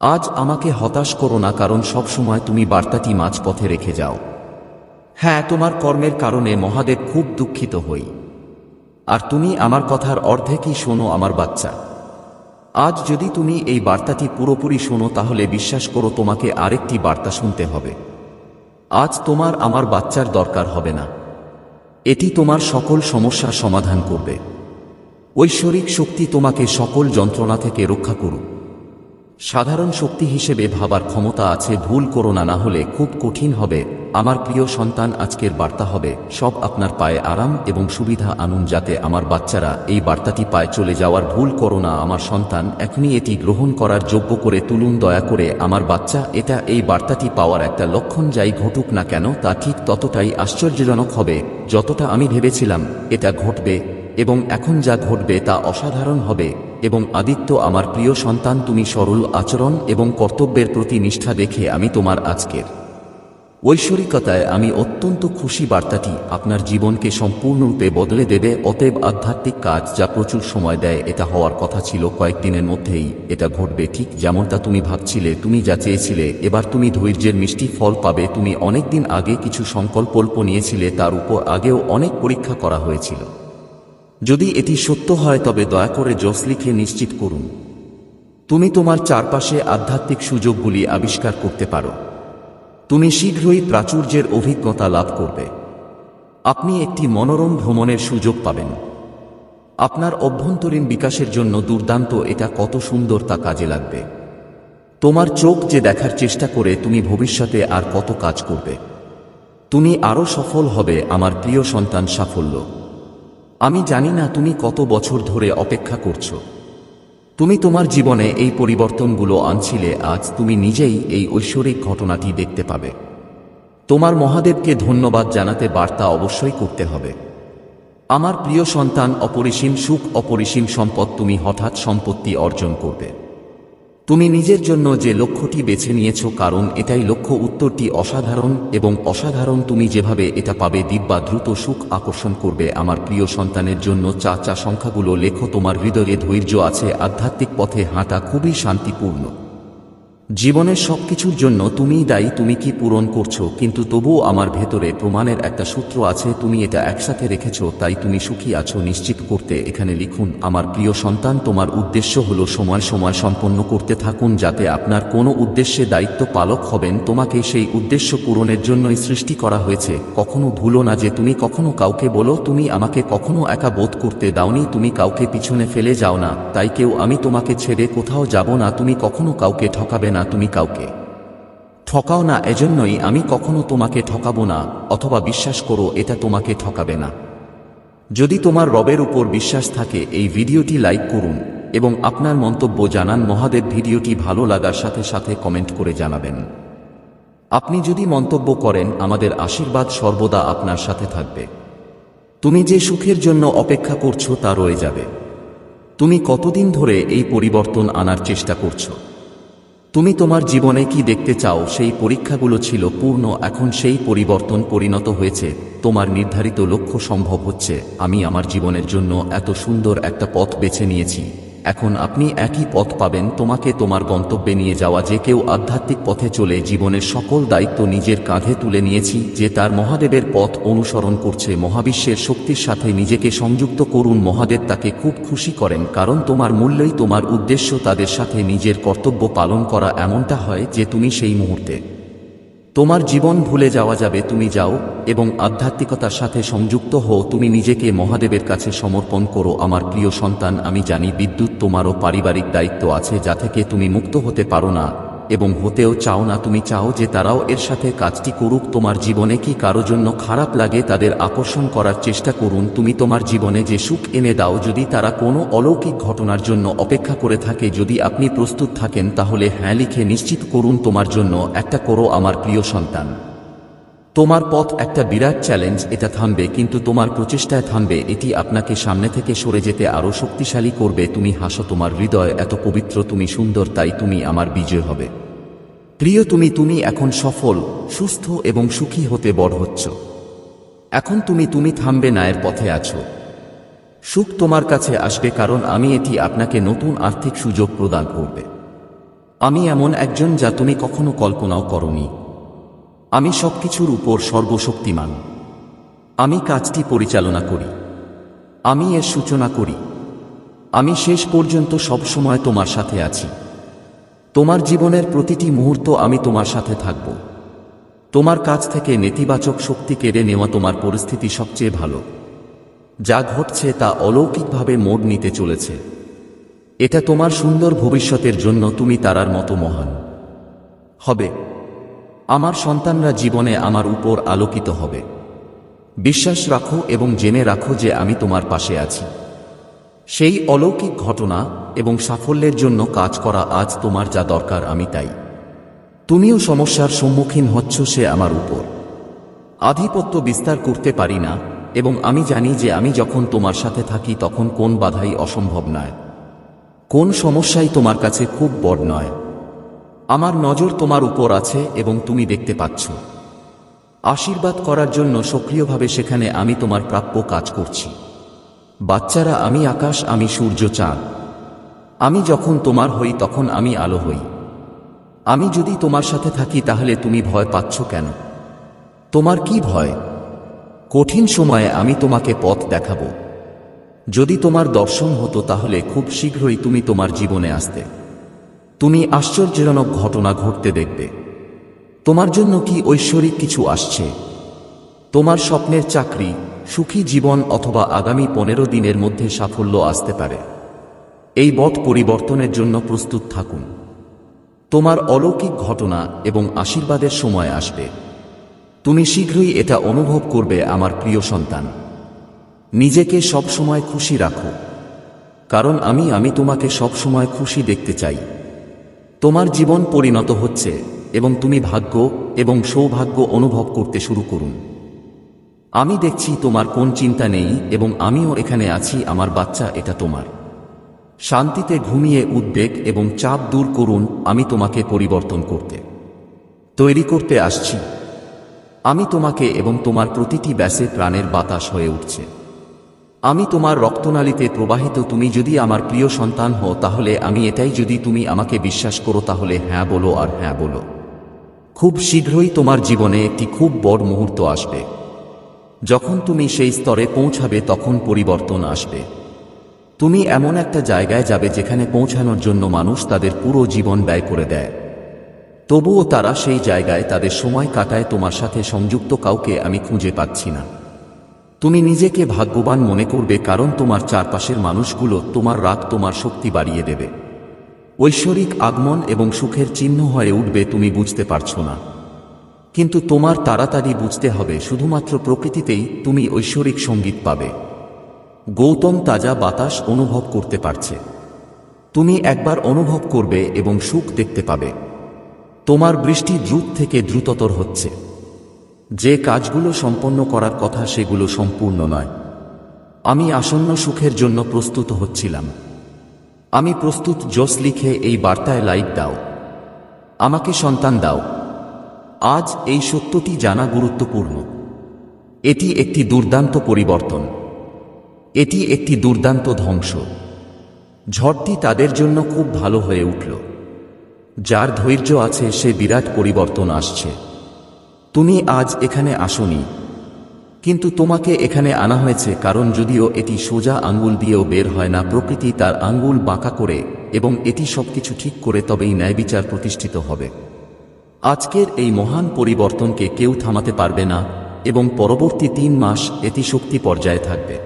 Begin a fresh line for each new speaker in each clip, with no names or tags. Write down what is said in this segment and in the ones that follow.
আজ আমাকে হতাশ করো না, কারণ সব সময় তুমি বার্তাটি মাঝপথে রেখে যাও। হ্যাঁ তোমার কর্মের কারণে মহাদেব খুব দুঃখিত হই। আর তুমি আমার কথার অর্ধেকই শোনো আমার বাচ্চা। আজ যদি তুমি এই বার্তাটি পুরোপুরি শোনো, তাহলে বিশ্বাস করো তোমাকে আরেকটি বার্তা শুনতে হবে। আজ তোমার আমার বাচ্চার দরকার হবে না। এটি তোমার সকল সমস্যার সমাধান করবে। ঐশ্বরিক শক্তি তোমাকে সকল যন্ত্রণা থেকে রক্ষা করুক। সাধারণ শক্তি হিসেবে ভাবার ক্ষমতা আছে, ভুল করো না হলে খুব কঠিন হবে। আমার প্রিয় সন্তান, আজকের বার্তা হবে, সব আপনার পায়ে আরাম এবং সুবিধা আনুন যাতে আমার বাচ্চারা এই বার্তাটি পায়, চলে যাওয়ার ভুল করো না, আমার সন্তান, এখনই এটি গ্রহণ করার যোগ্য করে তুলুন, দয়া করে আমার বাচ্চা, এটা এই বার্তাটি পাওয়ার একটা লক্ষণ যাই ঘটুক না কেন, তা ঠিক ততটাই আশ্চর্যজনক হবে, যতটা আমি ভেবেছিলাম, এটা ঘটবে এবং এখন যা ঘটবে তা অসাধারণ হবে। এবং আদিত্য আমার প্রিয় সন্তান, তুমি সরল আচরণ এবং কর্তব্যের প্রতি নিষ্ঠা দেখে আমি তোমার আজকের ঐশ্বরিকতায় আমি অত্যন্ত খুশি বার্তাটি আপনার জীবনকে সম্পূর্ণরূপে বদলে দেবে। অতএব আধ্যাত্মিক কাজ যা প্রচুর সময় দেয়, এটা হওয়ার কথা ছিল কয়েকদিনের মধ্যেই। এটা ঘটবে ঠিক যেমনটা তুমি ভাবছিলে, তুমি যা চেয়েছিলে। এবার তুমি ধৈর্যের মিষ্টি ফল পাবে। তুমি অনেকদিন আগে কিছু সংকল্প নিয়েছিলে, তার উপর আগেও অনেক পরীক্ষা করা হয়েছিল। যদি এটি সত্য হয়, তবে দয়া করে জস লিখে নিশ্চিত করুন। তুমি তোমার চারপাশে আধ্যাত্মিক সুযোগগুলি আবিষ্কার করতে পারো। তুমি শীঘ্রই প্রাচুর্যের অভিজ্ঞতা লাভ করবে। আপনি একটি মনোরম ভ্রমণের সুযোগ পাবেন। আপনার অভ্যন্তরীণ বিকাশের জন্য দুর্দান্ত এটা কত সুন্দর তা কাজে লাগবে। তোমার চোখ যে দেখার চেষ্টা করে, তুমি ভবিষ্যতে আর কত কাজ করবে। তুমি আরও সফল হবে, আমার প্রিয় সন্তান সাফল্য। আমি জানি না তুমি কত বছর ধরে অপেক্ষা করছ। তুমি তোমার জীবনে এই পরিবর্তনগুলো আনছিলে, আজ তুমি নিজেই এই ঐশ্বরিক ঘটনাটি দেখতে পাবে। তোমার মহাদেবকে ধন্যবাদ জানাতে বার্তা অবশ্যই করতে হবে। আমার প্রিয় সন্তান, অপরিসীম সুখ, অপরিসীম সম্পদ তুমি হঠাৎ সম্পত্তি অর্জন করবে। তুমি নিজের জন্য যে লক্ষ্যটি বেছে নিয়েছ, কারণ এটাই লক্ষ্য উত্তরটি অসাধারণ এবং অসাধারণ তুমি যেভাবে এটা পাবে, দিব্যা দ্রুত সুখ আকর্ষণ করবে। আমার প্রিয় সন্তানের জন্য চা চা সংখ্যাগুলো লেখো, তোমার হৃদয়ে ধৈর্য আছে, আধ্যাত্মিক পথে হাঁটা খুবই শান্তিপূর্ণ। জীবনের সবকিছুর জন্য তুমিই দায়ী, তুমি কি পূরণ করছ, কিন্তু তবুও আমার ভেতরে প্রমাণের একটা সূত্র আছে, তুমি এটা একসাথে রেখেছ, তাই তুমি সুখী আছো, নিশ্চিত করতে এখানে লিখুন, আমার প্রিয় সন্তান, তোমার উদ্দেশ্য হলো সময় সময় সম্পন্ন করতে থাকুন, যাতে আপনার কোনো উদ্দেশ্যে দায়িত্ব পালক হবেন, তোমাকে সেই উদ্দেশ্য পূরণের জন্যই সৃষ্টি করা হয়েছে, কখনো ভুলো না যে তুমি কখনো কাউকে বলো, তুমি আমাকে কখনো একা বোধ করতে দাওনি, তুমি কাউকে পিছনে ফেলে যাও না, তাই কেউ আমি তোমাকে ছেড়ে কোথাও যাব না, তুমি কখনো কাউকে ঠকাবে না। তুমি কাউকে। ঠকাও না, এজন্যই আমি কখনো তোমাকে ঠকাবো না, অথবা বিশ্বাস করো এটা তোমাকে ঠকাবে না। যদি তোমার রবের উপর বিশ্বাস থাকে, এই ভিডিওটি লাইক করুন, এবং আপনার মন্তব্য জানান। মহাদেব ভিডিওটি ভালো লাগার সাথে সাথে কমেন্ট করে জানাবেন। আপনি যদি মন্তব্য করেন, আমাদের আশীর্বাদ সর্বদা আপনার সাথে থাকবে। তুমি যে সুখের জন্য অপেক্ষা করছ তা রয়ে যাবে। তুমি কতদিন ধরে এই পরিবর্তন আনার চেষ্টা করছ? তুমি তোমার জীবনে কি দেখতে চাও? সেই পরীক্ষাগুলো ছিল পূর্ণ, এখন সেই পরিবর্তন পরিণত হয়েছে। তোমার নির্ধারিত লক্ষ্য সম্ভব হচ্ছে। আমি আমার জীবনের জন্য এত সুন্দর একটা পথ বেছে নিয়েছি। এখন আপনি একই পথ পাবেন, তোমাকে তোমার গন্তব্যে নিয়ে যাওয়া যে কেউ আধ্যাত্মিক পথে চলে জীবনের সকল দায়িত্ব নিজের কাঁধে তুলে নিয়েছি, যে তার মহাদেবের পথ অনুসরণ করছে, মহাবিশ্বের শক্তির সাথে নিজেকে সংযুক্ত করুন, মহাদেব তাকে খুব খুশি করেন, কারণ তোমার মূল্যই তোমার উদ্দেশ্য, তাদের সাথে নিজের কর্তব্য পালন করা এমনটা হয় যে তুমি সেই মুহূর্তে তোমার জীবন ভুলে যাওয়া যাবে, তুমি যাও এবং আধ্যাত্মিকতার সাথে সংযুক্ত হও, তুমি নিজেকে মহাদেবের কাছে সমর্পণ করো। আমার প্রিয় সন্তান, আমি জানি বিদ্যুৎ তোমারও পারিবারিক দায়িত্ব আছে, যা থেকে তুমি মুক্ত হতে পারো না। এবং হতেও চাও না তুমি চাও যে তারাও এর সাথে কাজটি করুক। তোমার জীবনে কি কারও জন্য খারাপ লাগে তাদের আকর্ষণ করার চেষ্টা করুন। তুমি তোমার জীবনে যে সুখ এনে দাও যদি তারা কোনো অলৌকিক ঘটনার জন্য অপেক্ষা করে থাকে। যদি আপনি প্রস্তুত থাকেন তাহলে হ্যাঁ লিখে নিশ্চিত করুন তোমার জন্য একটা করো আমার প্রিয় সন্তান। তোমার পথ একটা বিরাট চ্যালেঞ্জ এটা থামবে, কিন্তু তোমার প্রচেষ্টায় থামবে, এটি আপনাকে সামনে থেকে সরে যেতে আরও শক্তিশালী করবে, তুমি হাসো, তোমার হৃদয় এত পবিত্র, তুমি সুন্দর, তাই তুমি আমার বিজয় হবে। প্রিয়, তুমি তুমি এখন সফল, সুস্থ এবং সুখী হতে বড় হচ্ছ। এখন তুমি তুমি থামবে নায়ের পথে আছো। সুখ তোমার কাছে আসবে, কারণ আমি এটি আপনাকে নতুন আর্থিক সুযোগ প্রদান করবে। আমি এমন একজন যা তুমি কখনো কল্পনাও করনি। আমি সবকিছুর উপর সর্বশক্তিমান। আমি কাজটি পরিচালনা করি। আমি এর সূচনা করি। আমি শেষ পর্যন্ত সবসময় তোমার সাথে আছি। তোমার জীবনের প্রতিটি মুহূর্ত আমি তোমার সাথে থাকব। তোমার কাছ থেকে নেতিবাচক শক্তি কেড়ে নেওয়া তোমার পরিস্থিতি সবচেয়ে ভালো। যা ঘটছে তা অলৌকিকভাবে মোড় নিতে চলেছে। এটা তোমার সুন্দর ভবিষ্যতের জন্য তুমি তারার মতো মহান। হবে। আমার সন্তানরা জীবনে আমার উপর আলোকিত হবে। বিশ্বাস রাখো এবং জেনে রাখো যে আমি তোমার পাশে আছি। সেই অলৌকিক ঘটনা এবং সাফল্যের জন্য কাজ করা আজ তোমার যা দরকার আমি তাই। তুমিও সমস্যার সম্মুখীন হচ্ছ সে আমার উপর। আধিপত্য বিস্তার করতে পারি না এবং আমি জানি যে আমি যখন তোমার সাথে থাকি তখন কোন বাধাই অসম্ভব নয়। কোন সমস্যাই তোমার কাছে খুব বড় নয়। আমার নজর তোমার উপর আছে এবং তুমি দেখতে পাচ্ছ। আশীর্বাদ করার জন্য সক্রিয়ভাবে সেখানে আমি তোমার প্রাপ্য কাজ করছি। বাচ্চারা, আমি আকাশ, আমি সূর্য, চাঁদ। আমি যখন তোমার হই, তখন আমি আলো হই। আমি যদি তোমার সাথে থাকি, তাহলে তুমি ভয় পাচ্ছ কেন? তোমার কি ভয়? কঠিন সময়ে আমি তোমাকে পথ দেখাব। যদি তোমার দর্শন হতো, তাহলে খুব শীঘ্রই তুমি তোমার জীবনে আসতে। তুমি আশ্চর্যজনক ঘটনা ঘটতে দেখবে। তোমার জন্য কি ঐশ্বরিক কিছু আসছে? তোমার স্বপ্নের চাকরি, সুখী জীবন অথবা আগামী পনেরো দিনের মধ্যে সাফল্য আসতে পারে। এই বট পরিবর্তনের জন্য প্রস্তুত থাকুন। তোমার অলৌকিক ঘটনা এবং আশীর্বাদের সময় আসবে। তুমি শীঘ্রই এটা অনুভব করবে আমার প্রিয় সন্তান। নিজেকে সবসময় খুশি রাখো। কারণ আমি আমি তোমাকে সবসময় খুশি দেখতে চাই। তোমার জীবন পরিণত হচ্ছে এবং তুমি ভাগ্য এবং সৌভাগ্য অনুভব করতে শুরু করুন। আমি দেখছি তোমার কোন চিন্তা নেই এবং আমিও এখানে আছি, আমার বাচ্চা এটা তোমার। শান্তিতে ঘুমিয়ে উদ্বেগ এবং চাপ দূর করুন, আমি তোমাকে পরিবর্তন করতে। তৈরি করতে আসছি। আমি তোমাকে এবং তোমার প্রতিটি ব্যাসে প্রাণের বাতাস হয়ে উঠছে। আমি তোমার রক্তনালীতে প্রবাহিত, তুমি যদি আমার প্রিয় সন্তান হও, তাহলে আমি এটাই যদি তুমি আমাকে বিশ্বাস করো, তাহলে হ্যাঁ বলো আর হ্যাঁ বলো। খুব শীঘ্রই তোমার জীবনে একটি খুব বড় মুহূর্ত আসবে। যখন তুমি সেই স্তরে পৌঁছাবে, তখন পরিবর্তন আসবে। তুমি এমন একটা জায়গায় যাবে, যেখানে পৌঁছানোর জন্য মানুষ তাদের পুরো জীবন ব্যয় করে দেয়। তবুও তারা সেই জায়গায় তাদের সময় কাটায়, তোমার সাথে সংযুক্ত কাউকে আমি খুঁজে পাচ্ছি না। তুমি নিজেকে ভাগ্যবান মনে করবে কারণ তোমার চারপাশের মানুষগুলো তোমার রাগ তোমার শক্তি বাড়িয়ে দেবে। ঐশ্বরিক আগমন এবং সুখের চিহ্ন হয়ে উঠবে তুমি বুঝতে পারছ না। কিন্তু তোমার তাড়াতাড়ি বুঝতে হবে, শুধুমাত্র প্রকৃতিতেই তুমি ঐশ্বরিক সংগীত পাবে। গৌতম তাজা বাতাস অনুভব করতে পারছে। তুমি একবার অনুভব করবে এবং সুখ দেখতে পাবে। তোমার বৃষ্টি দ্রুত থেকে দ্রুততর হচ্ছে। যে কাজগুলো সম্পন্ন করার কথা সেগুলো সম্পূর্ণ নয়। আমি আসন্ন সুখের জন্য প্রস্তুত হচ্ছিলাম। আমি প্রস্তুত জোস লিখে এই বার্তায় লাইক দাও। আমাকে সন্তান দাও। আজ এই সত্যটি জানা গুরুত্বপূর্ণ। এটি একটি দুর্দান্ত পরিবর্তন। এটি একটি দুর্দান্ত ধ্বংস। ঝড়টি তাদের জন্য খুব ভালো হয়ে উঠল। যার ধৈর্য আছে সে বিরাট পরিবর্তন আসছে। তুমি আজ এখানে আসনি। কিন্তু তোমাকে এখানে আনা হয়েছে কারণ যদিও এটি সোজা আঙ্গুল দিয়েও বের হয় না, প্রকৃতি তার আঙ্গুল বাঁকা করে এবং এটি সবকিছু ঠিক করে তবেই ন্যায়বিচার প্রতিষ্ঠিত হবে। আজকের এই মহান পরিবর্তনকে কেউ থামাতে পারবে না এবং পরবর্তী তিন মাস এটি শক্তি পর্যায়ে থাকবে।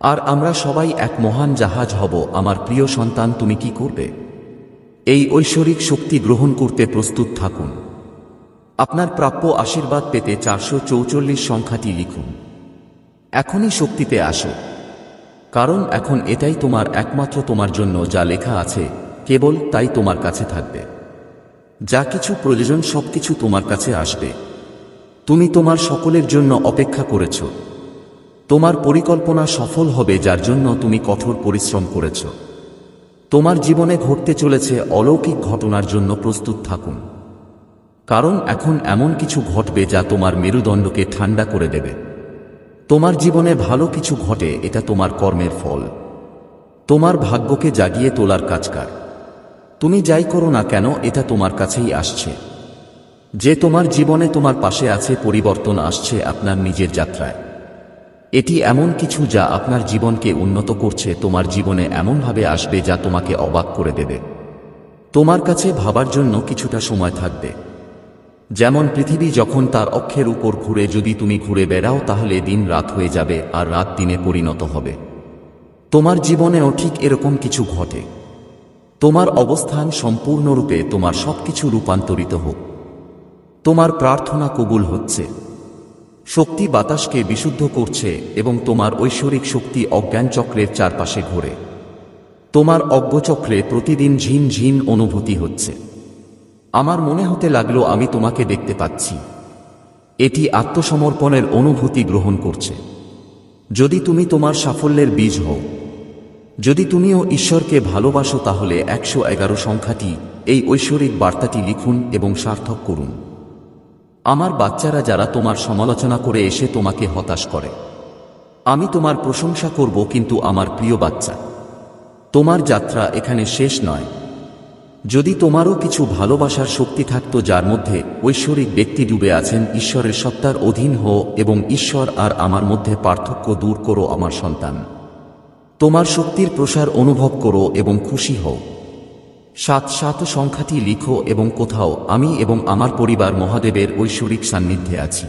আর আমরা সবাই এক মহান জাহাজ হব, আমার প্রিয় সন্তান, তুমি কি করবে? এই ঐশ্বরিক শক্তি গ্রহণ করতে প্রস্তুত থাকুন। আপনার প্রাপ্য আশীর্বাদ পেতে চারশো চৌচল্লিশ সংখ্যাটি লিখুন। এখনই শক্তিতে আসো। কারণ এখন এটাই তোমার একমাত্র তোমার জন্য যা লেখা আছে, কেবল তাই তোমার কাছে থাকবে। যা কিছু প্রয়োজন সবকিছু তোমার কাছে আসবে। তুমি তোমার সকলের জন্য অপেক্ষা করেছ। তোমার পরিকল্পনা সফল হবে যার জন্য তুমি কঠোর পরিশ্রম করেছ। তোমার জীবনে ঘটতে চলেছে অলৌকিক ঘটনার জন্য প্রস্তুত থাকুন। কারণ এখন এমন কিছু ঘটবে যা তোমার মেরুদণ্ডকে ঠান্ডা করে দেবে। তোমার জীবনে ভালো কিছু ঘটে, এটা তোমার কর্মের ফল। তোমার ভাগ্যকে জাগিয়ে তোলার কাজকার। তুমি যাই করো না কেন, এটা তোমার কাছেই আসছে। যে তোমার জীবনে তোমার পাশে আছে, পরিবর্তন আসছে আপনার নিজের যাত্রায়। এটি এমন কিছু যা আপনার জীবনকে উন্নত করছে, তোমার জীবনে এমনভাবে আসবে যা তোমাকে অবাক করে দেবে। তোমার কাছে ভাবার জন্য কিছুটা সময় থাকবে। যেমন পৃথিবী যখন তার অক্ষের উপর ঘুরে যদি তুমি ঘুরে বেড়াও তাহলে দিন রাত হয়ে যাবে আর রাত দিনে পরিণত হবে। তোমার জীবনেও ঠিক এরকম কিছু ঘটে। তোমার অবস্থান সম্পূর্ণরূপে তোমার সবকিছু রূপান্তরিত হোক। তোমার প্রার্থনা কবুল হচ্ছে। শক্তি বাতাসকে বিশুদ্ধ করছে এবং তোমার ঐশ্বরিক শক্তি অজ্ঞান চক্রের চারপাশে ঘোরে। তোমার অজ্ঞচক্রে প্রতিদিন ঝিন ঝিন অনুভূতি হচ্ছে। আমার মনে হতে লাগল আমি তোমাকে দেখতে পাচ্ছি। এটি আত্মসমর্পণের অনুভূতি গ্রহণ করছে। যদি তুমি তোমার সাফল্যের বীজ হও, যদি তুমিও ঈশ্বরকে ভালোবাসো তাহলে একশো এগারো সংখ্যাটি এই ঐশ্বরিক বার্তাটি লিখুন এবং সার্থক করুন। আমার বাচ্চারা যারা তোমার সমালোচনা করে এসে তোমাকে হতাশ করে। আমি তোমার প্রশংসা করব কিন্তু আমার প্রিয় বাচ্চা, তোমার যাত্রা এখানে শেষ নয়। যদি তোমারও কিছু ভালোবাসার শক্তি থাকত যার মধ্যে ঐশ্বরিক ব্যক্তি ডুবে আছেন, ঈশ্বরের সত্তার অধীন হও এবং ঈশ্বর আর আমার মধ্যে পার্থক্য দূর করো আমার সন্তান। তোমার শক্তির প্রসার অনুভব করো এবং খুশি হও। সাত সাত সংখ্যাটি লিখো এবং কোথাও, আমি এবং আমার পরিবার মহাদেবের ঐশ্বরিক সান্নিধ্যে আছি।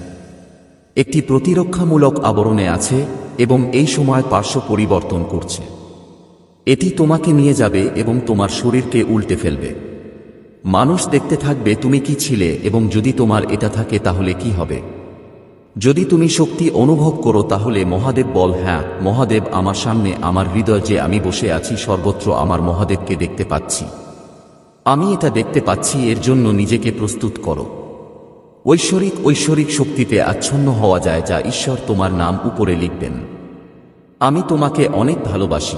একটি প্রতিরক্ষামূলক আবরণে আছে এবং এই সময় পার্শ্ব পরিবর্তন করছে। এটি তোমাকে নিয়ে যাবে এবং তোমার শরীরকে উল্টে ফেলবে। মানুষ দেখতে থাকবে তুমি কি ছিলে এবং যদি তোমার এটা থাকে তাহলে কি হবে? যদি তুমি শক্তি অনুভব করো তাহলে মহাদেব বল হ্যাঁ মহাদেব আমার সামনে, আমার হৃদয় যে আমি বসে আছি, সর্বত্র আমার মহাদেবকে দেখতে পাচ্ছি। আমি এটা দেখতে পাচ্ছি, এর জন্য নিজেকে প্রস্তুত করো। ঐশ্বরিক ঐশ্বরিক শক্তিতে আচ্ছন্ন হওয়া যায় যা ঈশ্বর তোমার নাম উপরে লিখবেন। আমি তোমাকে অনেক ভালোবাসি।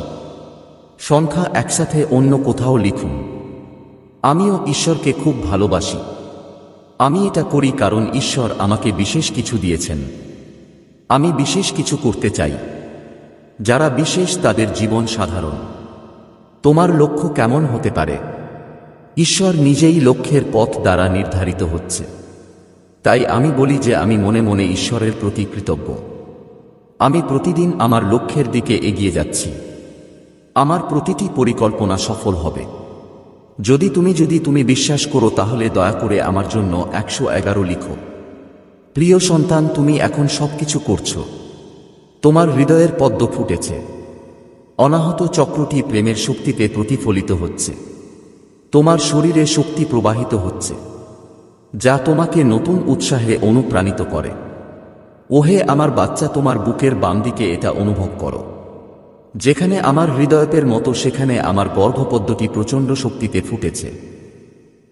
সংখ্যা একসাথে অন্য কোথাও লিখুন। আমিও ঈশ্বরকে খুব ভালোবাসি। আমি এটা করি কারণ ঈশ্বর আমাকে বিশেষ কিছু দিয়েছেন। আমি বিশেষ কিছু করতে চাই। যারা বিশেষ তাদের জীবন সাধারণ। তোমার লক্ষ্য কেমন হতে পারে? ঈশ্বর নিজেই লক্ষ্যের পথ দ্বারা নির্ধারিত হচ্ছে। তাই আমি বলি যে আমি মনে মনে ঈশ্বরের প্রতি কৃতজ্ঞ। আমি প্রতিদিন আমার লক্ষ্যের দিকে এগিয়ে যাচ্ছি। আমার প্রতিটি পরিকল্পনা সফল হবে। যদি তুমি যদি তুমি বিশ্বাস করো, তাহলে দয়া করে আমার জন্য একশো এগারো লিখো। প্রিয় সন্তান, তুমি এখন সবকিছু করছ। তোমার হৃদয়ের পদ্ম ফুটেছে। অনাহত চক্রটি প্রেমের শক্তিতে প্রতিফলিত হচ্ছে। তোমার শরীরে শক্তি প্রবাহিত হচ্ছে, যা তোমাকে নতুন উৎসাহে অনুপ্রাণিত করে। ওহে আমার বাচ্চা, তোমার বুকের বাম দিকে এটা অনুভব করো। যেখানে আমার হৃদয়তের মতো সেখানে আমার গর্ভপদ্মটি প্রচণ্ড শক্তিতে ফুটেছে।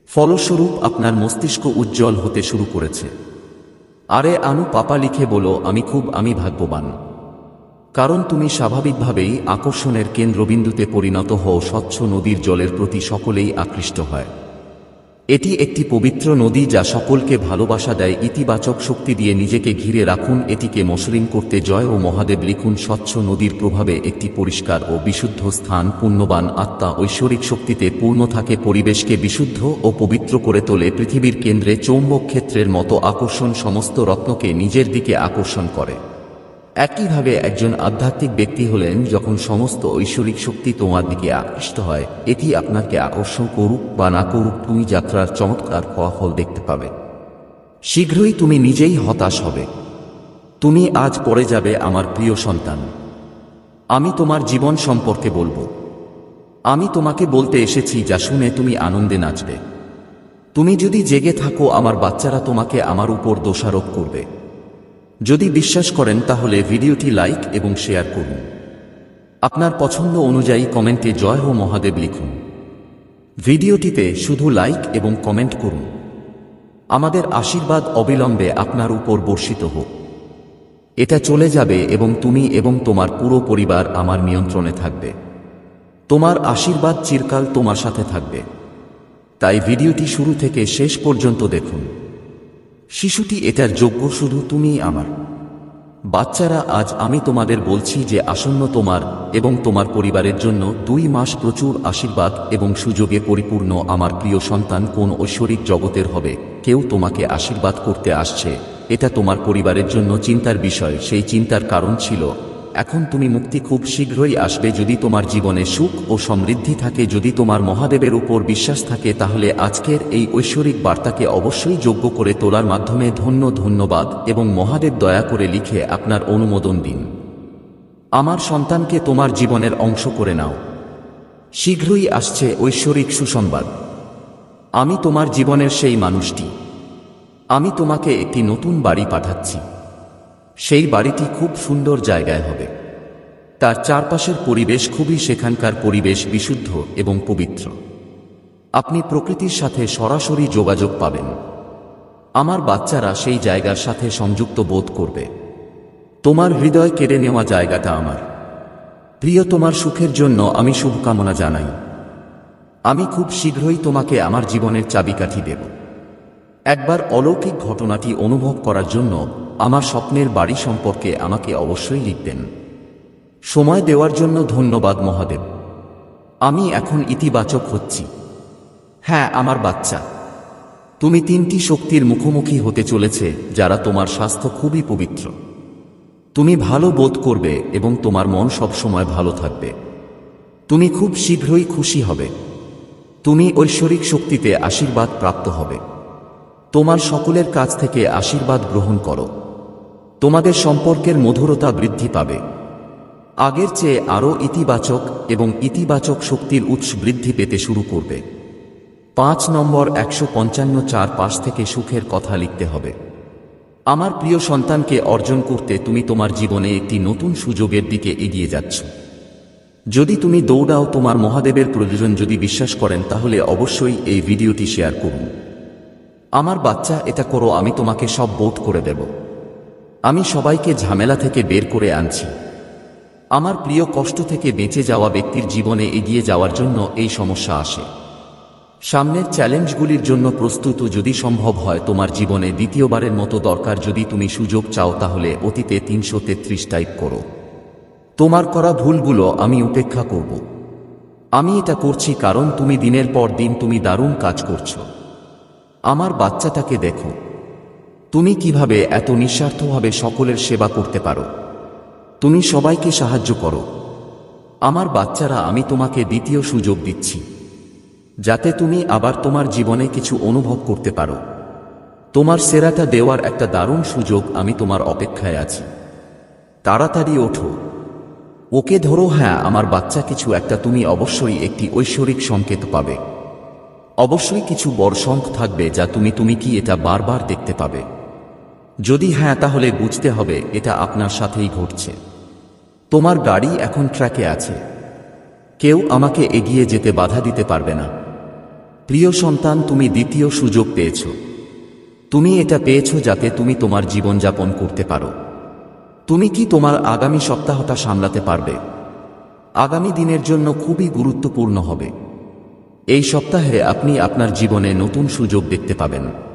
ফলস্বরূপ আপনার মস্তিষ্ক উজ্জ্বল হতে শুরু করেছে। আরে আনু পাপা লিখে বলো, আমি খুব, আমি ভাগ্যবান। কারণ তুমি স্বাভাবিকভাবেই আকর্ষণের কেন্দ্রবিন্দুতে পরিণত হও, স্বচ্ছ নদীর জলের প্রতি সকলেই আকৃষ্ট হয়। এটি একটি পবিত্র নদী যা সকলকে ভালোবাসা দেয়, ইতিবাচক শক্তি দিয়ে নিজেকে ঘিরে রাখুন, এটিকে মসৃণ করতে জয় ও মহাদেব লিখুন, স্বচ্ছ নদীর প্রভাবে একটি পরিষ্কার ও বিশুদ্ধ স্থান, পুণ্যবান আত্মা, ঐশ্বরিক শক্তিতে পূর্ণ থাকে, পরিবেশকে বিশুদ্ধ ও পবিত্র করে তোলে, পৃথিবীর কেন্দ্রে চৌম্বক ক্ষেত্রের মতো আকর্ষণ সমস্ত রত্নকে নিজের দিকে আকর্ষণ করে। একইভাবে একজন আধ্যাত্মিক ব্যক্তি হলেন যখন সমস্ত ঐশ্বরিক শক্তি তোমার দিকে আকৃষ্ট হয়। এটি আপনাকে আকর্ষণ করুক বা না করুক, তুমি যাত্রার চমৎকার ফলাফল দেখতে পাবে। শীঘ্রই তুমি নিজেই হতাশ হবে। তুমি আজ পড়ে যাবে আমার প্রিয় সন্তান। আমি তোমার জীবন সম্পর্কে বলব। আমি তোমাকে বলতে এসেছি যা শুনে তুমি আনন্দে নাচবে। তুমি যদি জেগে থাকো, আমার বাচ্চারা তোমাকে আমার উপর দোষারোপ করবে। যদি বিশ্বাস করেন তাহলে ভিডিওটি লাইক এবং শেয়ার করুন। আপনার পছন্দ অনুযায়ী কমেন্টে জয় হো মহাদেব লিখুন। ভিডিওটিতে শুধু লাইক এবং কমেন্ট করুন। আমাদের আশীর্বাদ অবিলম্বে আপনার উপর বর্ষিত হোক। এটা চলে যাবে এবং তুমি এবং তোমার পুরো পরিবার আমার নিয়ন্ত্রণে থাকবে। তোমার আশীর্বাদ চিরকাল তোমার সাথে থাকবে। তাই ভিডিওটি শুরু থেকে শেষ পর্যন্ত দেখুন। শিশুটি এটার যোগ্য শুধু তুমিই আমার। বাচ্চারা, আজ আমি তোমাদের বলছি যে আসন্ন তোমার এবং তোমার পরিবারের জন্য দুই মাস প্রচুর আশীর্বাদ এবং সুযোগে পরিপূর্ণ আমার প্রিয় সন্তান কোন ঐশ্বরিক জগতের হবে, কেউ তোমাকে আশীর্বাদ করতে আসছে। এটা তোমার পরিবারের জন্য চিন্তার বিষয়, সেই চিন্তার কারণ ছিল। এখন তুমি মুক্তি খুব শীঘ্রই আসবে যদি তোমার জীবনে সুখ ও সমৃদ্ধি থাকে, যদি তোমার মহাদেবের উপর বিশ্বাস থাকে, তাহলে আজকের এই ঐশ্বরিক বার্তাকে অবশ্যই যোগ্য করে তোলার মাধ্যমে ধন্য ধন্যবাদ এবং মহাদেব দয়া করে লিখে আপনার অনুমোদন দিন। আমার সন্তানকে তোমার জীবনের অংশ করে নাও। শীঘ্রই আসছে ঐশ্বরিক সুসংবাদ। আমি তোমার জীবনের সেই মানুষটি। আমি তোমাকে একটি নতুন বাড়ি পাঠাচ্ছি। সেই বাড়িটি খুব সুন্দর জায়গায় হবে। তার চারপাশের পরিবেশ খুবই সেখানকার পরিবেশ বিশুদ্ধ এবং পবিত্র। আপনি প্রকৃতির সাথে সরাসরি যোগাযোগ পাবেন। আমার বাচ্চারা সেই জায়গার সাথে সংযুক্ত বোধ করবে। তোমার হৃদয় কেড়ে নেওয়া জায়গাটা আমার। প্রিয়, তোমার সুখের জন্য আমি শুভকামনা জানাই। আমি খুব শীঘ্রই তোমাকে আমার জীবনের চাবিকাঠি দেব। একবার অলৌকিক ঘটনাটি অনুভব করার জন্য আমার স্বপ্নের বাড়ি সম্পর্কে আমাকে অবশ্যই লিখবেন। সময় দেওয়ার জন্য ধন্যবাদ, মহাদেব। আমি এখন ইতিবাচক হচ্ছি। হ্যাঁ আমার বাচ্চা। তুমি তিনটি শক্তির মুখোমুখি হতে চলেছে, যারা তোমার স্বাস্থ্য খুবই পবিত্র। তুমি ভালো বোধ করবে এবং তোমার মন সবসময় ভালো থাকবে। তুমি খুব শীঘ্রই খুশি হবে। তুমি ঐশ্বরিক শক্তিতে আশীর্বাদ প্রাপ্ত হবে। তোমার সকলের কাছ থেকে আশীর্বাদ গ্রহণ করো। তোমাদের সম্পর্কের মধুরতা বৃদ্ধি পাবে। আগের চেয়ে আরও ইতিবাচক এবং ইতিবাচক শক্তির উৎস বৃদ্ধি পেতে শুরু করবে। পাঁচ নম্বর একশো পঞ্চান্ন চার পাশ থেকে সুখের কথা লিখতে হবে। আমার প্রিয় সন্তানকে অর্জন করতে তুমি তোমার জীবনে একটি নতুন সুযোগের দিকে এগিয়ে যাচ্ছ। যদি তুমি দৌড়াও তোমার মহাদেবের প্রয়োজন যদি বিশ্বাস করেন, তাহলে অবশ্যই এই ভিডিওটি শেয়ার করুন। আমার বাচ্চা, এটা করো, আমি তোমাকে সব বোধ করে দেব। আমি সবাইকে ঝামেলা থেকে বের করে আনছি। আমার প্রিয় কষ্ট থেকে বেঁচে যাওয়া ব্যক্তির জীবনে এগিয়ে যাওয়ার জন্য এই সমস্যা আসে। সামনের চ্যালেঞ্জগুলির জন্য প্রস্তুত যদি সম্ভব হয় তোমার জীবনে দ্বিতীয়বারের মতো দরকার যদি তুমি সুযোগ চাও তাহলে অতীতে তিনশো তেত্রিশ টাইপ করো। তোমার করা ভুলগুলো আমি উপেক্ষা করব। আমি এটা করছি কারণ তুমি দিনের পর দিন তুমি দারুণ কাজ করছ। আমার বাচ্চাটাকে দেখো। তুমি কীভাবে এত নিঃস্বার্থভাবে সকলের সেবা করতে পারো? তুমি সবাইকে সাহায্য করো। আমার বাচ্চারা, আমি তোমাকে দ্বিতীয় সুযোগ দিচ্ছি। যাতে তুমি আবার তোমার জীবনে কিছু অনুভব করতে পারো। তোমার সেরাটা দেওয়ার একটা দারুণ সুযোগ আমি তোমার অপেক্ষায় আছি। তাড়াতাড়ি ওঠো। ওকে ধরো হ্যাঁ আমার বাচ্চা কিছু একটা তুমি অবশ্যই একটি ঐশ্বরিক সংকেত পাবে। অবশ্যই কিছু বর্ষঙ্ক থাকবে যা তুমি তুমি কি এটা বারবার দেখতে পাবে। যদি হ্যাঁ তাহলে বুঝতে হবে এটা আপনার সাথেই ঘটছে। তোমার গাড়ি এখন ট্র্যাকে আছে। কেউ আমাকে এগিয়ে যেতে বাধা দিতে পারবে না। প্রিয় সন্তান, তুমি দ্বিতীয় সুযোগ পেয়েছ। তুমি এটা পেয়েছ যাতে তুমি তোমার জীবনযাপন করতে পারো। তুমি কি তোমার আগামী সপ্তাহটা সামলাতে পারবে? আগামী দিনের জন্য খুবই গুরুত্বপূর্ণ হবে। এই সপ্তাহে আপনি আপনার জীবনে নতুন সুযোগ দেখতে পাবেন।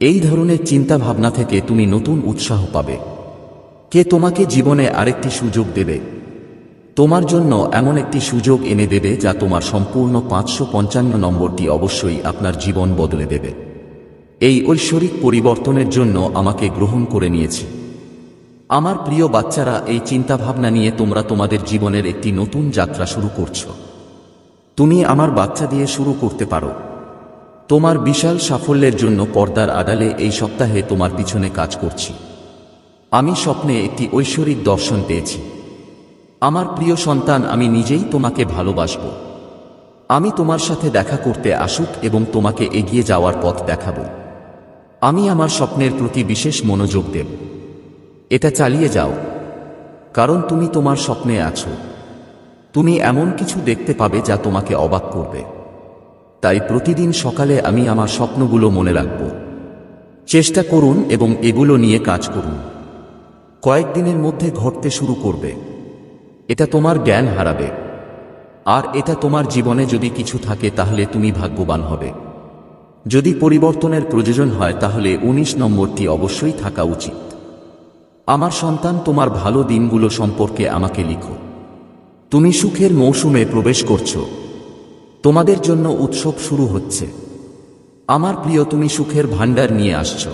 এই ধরনের চিন্তা ভাবনা থেকে তুমি নতুন উৎসাহ পাবে। কে তোমাকে জীবনে আরেকটি সুযোগ দেবে। তোমার জন্য এমন একটি সুযোগ এনে দেবে যা তোমার সম্পূর্ণ পাঁচশো পঞ্চান্ন নম্বরটি অবশ্যই আপনার জীবন বদলে দেবে। এই ঐশ্বরিক পরিবর্তনের জন্য আমাকে গ্রহণ করে নিয়েছে। আমার প্রিয় বাচ্চারা, এই চিন্তাভাবনা নিয়ে তোমরা তোমাদের জীবনের একটি নতুন যাত্রা শুরু করছ। তুমি আমার বাচ্চা দিয়ে শুরু করতে পারো। তোমার বিশাল সাফল্যের জন্য পর্দার আড়ালে এই সপ্তাহে তোমার পিছনে কাজ করছি। আমি স্বপ্নে একটি ঐশ্বরিক দর্শন পেয়েছি। আমার প্রিয় সন্তান, আমি নিজেই তোমাকে ভালোবাসব। আমি তোমার সাথে দেখা করতে আসুক এবং তোমাকে এগিয়ে যাওয়ার পথ দেখাবো। আমি আমার স্বপ্নের প্রতি বিশেষ মনোযোগ দেব। এটা চালিয়ে যাও। কারণ তুমি তোমার স্বপ্নে আছো। তুমি এমন কিছু দেখতে পাবে যা তোমাকে অবাক করবে। তাই প্রতিদিন সকালে আমি আমার স্বপ্নগুলো মনে রাখব। চেষ্টা করুন এবং এগুলো নিয়ে কাজ করুন। কয়েকদিনের মধ্যে ঘটতে শুরু করবে। এটা তোমার জ্ঞান হারাবে। আর এটা তোমার জীবনে যদি কিছু থাকে তাহলে তুমি ভাগ্যবান হবে। যদি পরিবর্তনের প্রয়োজন হয় তাহলে ১৯ নম্বরটি অবশ্যই থাকা উচিত। আমার সন্তান, তোমার ভালো দিনগুলো সম্পর্কে আমাকে লিখো। তুমি সুখের মৌসুমে প্রবেশ করছ। তোমাদের জন্য উৎসব শুরু হচ্ছে। আমার প্রিয়, তুমি সুখের ভাণ্ডার নিয়ে আসছ।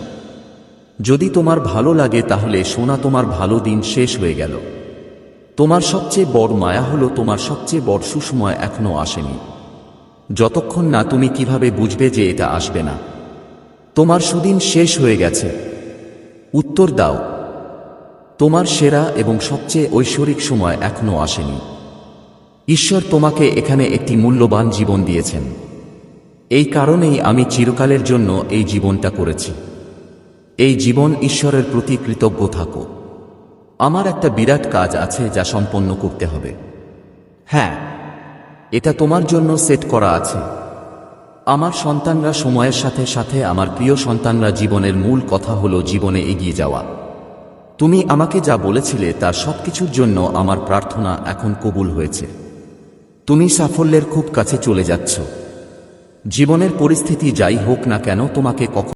যদি তোমার ভালো লাগে, তাহলে শোনা তোমার ভালো দিন শেষ হয়ে গেল। তোমার সবচেয়ে বড় মায়া হলো, তোমার সবচেয়ে বড় সুসময় এখনও আসেনি। যতক্ষণ না তুমি কীভাবে বুঝবে যে এটা আসবে না। তোমার সুদিন শেষ হয়ে গেছে। উত্তর দাও। তোমার সেরা এবং সবচেয়ে ঐশ্বরিক সময় এখনও আসেনি। ঈশ্বর তোমাকে এখানে একটি মূল্যবান জীবন দিয়েছেন। এই কারণেই আমি চিরকালের জন্য এই জীবনটা করেছি। এই জীবন ঈশ্বরের প্রতি কৃতজ্ঞ থাকো। আমার একটা বিরাট কাজ আছে যা সম্পন্ন করতে হবে। হ্যাঁ এটা তোমার জন্য সেট করা আছে। আমার সন্তানরা সময়ের সাথে সাথে আমার প্রিয় সন্তানরা জীবনের মূল কথা হলো জীবনে এগিয়ে যাওয়া। তুমি আমাকে যা বলেছিলে তার সবকিছুর জন্য আমার প্রার্থনা এখন কবুল হয়েছে। তুমি সাফল্যের খুব কাছে চলে যাচ্ছ। জীবনের পরিস্থিতি যাই হোক না কেন তোমাকে কখন